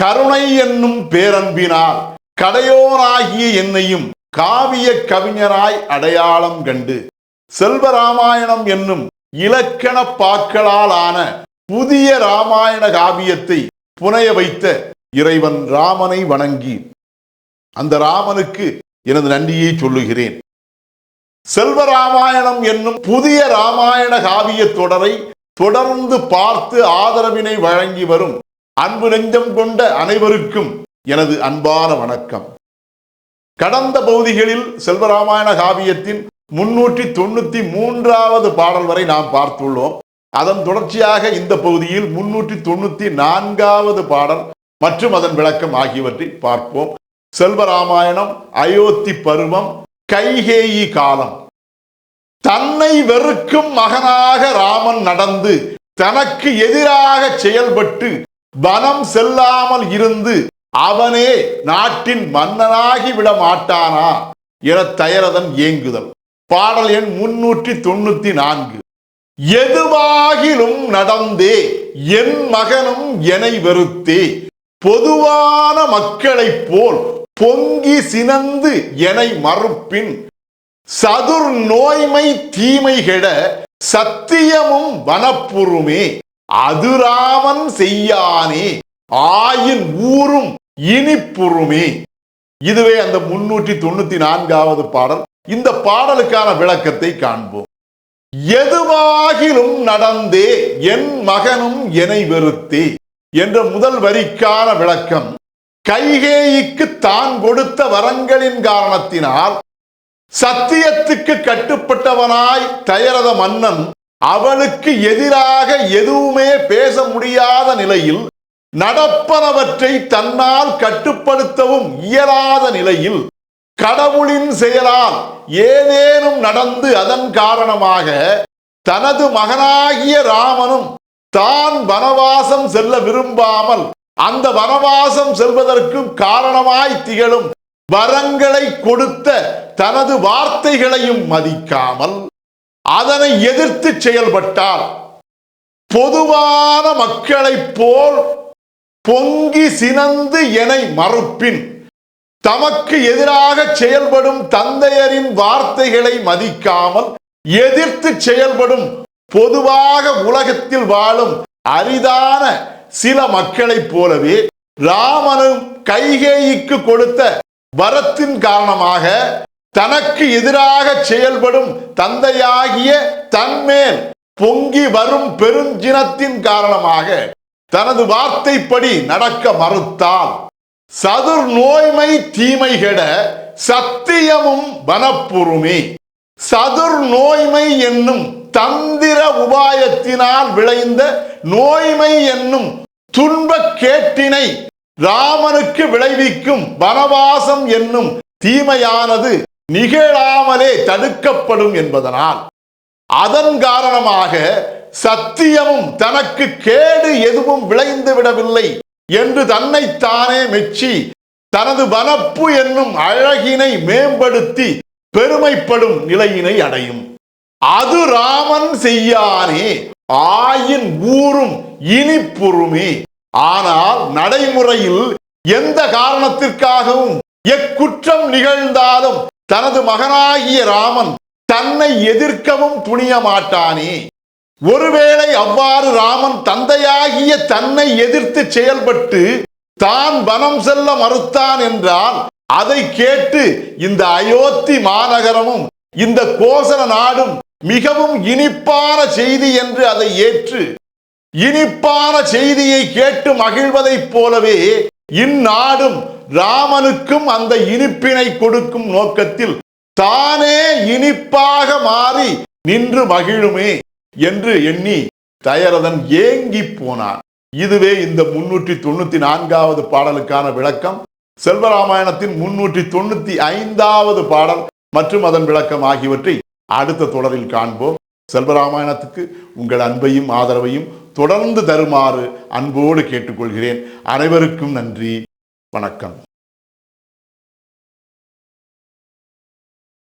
கருணை என்னும் பேரன்பினால் கடையோனாகிய என்னையும் காவிய கவிஞராய் அடையாளம் கண்டு செல்வராமாயணம் என்னும் இலக்கண பாக்களால் ஆன புதிய ராமாயண காவியத்தை புனைய வைத்த இறைவன் ராமனை வணங்கி அந்த ராமனுக்கு எனது நன்றியை சொல்லுகிறேன். செல்வராமாயணம் என்னும் புதிய ராமாயண காவிய தொடரை தொடர்ந்து பார்த்து ஆதரவினை வழங்கி வரும் அன்பு நெஞ்சம் கொண்ட அனைவருக்கும் எனது அன்பான வணக்கம். கடந்த பகுதிகளில் செல்வராமாயண காவியத்தின் முன்னூற்றி தொண்ணூத்தி மூன்றாவது பாடல் வரை நாம் பார்த்துள்ளோம். அதன் தொடர்ச்சியாக இந்த பகுதியில் முன்னூற்றி தொண்ணூத்தி நான்காவது பாடல் மற்றும் அதன் விளக்கம் ஆகியவற்றை பார்ப்போம். செல்வராமாயணம் அயோத்தி பருவம் கைகேயி காலம். தன்னை வெறுக்கும் மகனாக ராமன் நடந்து தனக்கு எதிராக செயல்பட்டு வனம் செல்லாமல் இருந்து அவனே நாட்டின் மன்னனாகி விட மாட்டானா என தயரதன் ஏங்குதல். பாடல் எண் முன்னூற்றி தொண்ணூத்தி நான்கு. எதுவாகிலும் நடந்தே என் மகனும் என்னை வெறுத்தே பொதுவான மக்களைப் போல் பொங்கி சினந்து என்னை மறுப்பின். சதுர் நோய்மை தீமை கெட சத்தியமும் வனப்புறுமே அதுராமன் செய்யானே ஆயின் ஊரும் இனிப்புறுமே. இதுவே அந்த முன்னூற்றி தொண்ணூத்தி நான்காவது பாடல். இந்த பாடலுக்கான விளக்கத்தை காண்போம். எதுவாகிலும் நடந்தே என் மகனும் என்னை வெறுத்தே என்ற முதல் வரிக்கான விளக்கம். கைகேயிக்கு தான் கொடுத்த வரங்களின் காரணத்தினால் சத்தியத்துக்கு கட்டுப்பட்டவனாய் தயரத மன்னன் அவளுக்கு எதிராக எதுவுமே பேச முடியாத நிலையில் நடப்பனவற்றை தன்னால் கட்டுப்படுத்தவும் இயலாத நிலையில் கடவுளின் செயலால் ஏதேனும் நடந்து அதன் காரணமாக தனது மகனாகிய ராமனும் தான் வனவாசம் செல்ல விரும்பாமல் அந்த வனவாசம் செல்வதற்கும் காரணமாய் திகழும் வரங்களை கொடுத்த தனது வார்த்தைகளையும் மதிக்காமல் அதனை எதிர்த்து செயல்பட்டார். பொதுவான மக்களைப் போல் பொங்கி சினந்து எனை மறுப்பின். தமக்கு எதிராக செயல்படும் தந்தையரின் வார்த்தைகளை மதிக்காமல் எதிர்த்து செயல்படும் பொதுவாக உலகத்தில் வாழும் அரிதான சில மக்களைப் போலவே ராமனும் கைகேயிக்கு கொடுத்த வரத்தின் காரணமாக தனக்கு எதிராக செயல்படும் தந்தையாகிய தன்மேல் பொங்கி வரும் பெருஞ்சினத்தின் காரணமாக தனது வார்த்தைப்படி நடக்க மறுத்தால் சதுர் நோய்மை தீமை கெட சத்தியமும் வனப்புறுமே. சதுர் நோய்மை என்னும் தந்திர உபாயத்தினால் விளைந்த நோய்மை என்னும் துன்பக் கேட்டினை ராமனுக்கு விளைவிக்கும் வனவாசம் என்னும் தீமையானது நிகழாமலே தடுக்கப்படும் என்பதனால் அதன் காரணமாக சத்தியமும் தனக்கு கேடு எதுவும் விளைந்து விடவில்லை என்று தன்னைத்தானே மெச்சி தனது வனப்பு என்னும் அழகினை மேம்படுத்தி பெருமைப்படும் நிலையினை அடையும். அது ராமன் செய்யானே ஆயின் ஊரும் இனிப்புறுமே. ஆனால் நடைமுறையில் எந்த காரணத்திற்காகவும் எக்குற்றம் நிகழ்ந்தாலும் தனது மகனாகிய ராமன் தன்னை எதிர்க்கவும் துணிய மாட்டானே. ஒருவேளை அவ்வாறு ராமன் தந்தையாகிய தன்னை எதிர்த்து செயல்பட்டு தான் வனம் செல்ல மறுத்தான் என்றால் அதை கேட்டு இந்த அயோத்தி மாநகரமும் இந்த கோசல நாடும் மிகவும் இனிப்பான செய்தி என்று அதை ஏற்று இனிப்பான செய்தியை கேட்டு மகிழ்வதைப் போலவே இந்நாடும் ராமனுக்கும் அந்த இனிப்பினை கொடுக்கும் நோக்கத்தில் தானே இனிப்பாக மாறி நின்று மகிழுமே என்று எண்ணி தயரதன் ஏங்கி போனான். இதுவே இந்த முன்னூற்றி தொண்ணூத்தி நான்காவது பாடலுக்கான விளக்கம். செல்வராமாயணத்தின் முன்னூற்றி தொண்ணூத்தி ஐந்தாவது பாடல் மற்றும் அதன் விளக்கம் ஆகியவற்றை அடுத்த தொடரில் காண்போம். செல்வராமாயணத்துக்கு உங்கள் அன்பையும் ஆதரவையும் தொடர்ந்து தருமாறு அன்போடு கேட்டுக்கொள்கிறேன். அனைவருக்கும் நன்றி. வணக்கம்.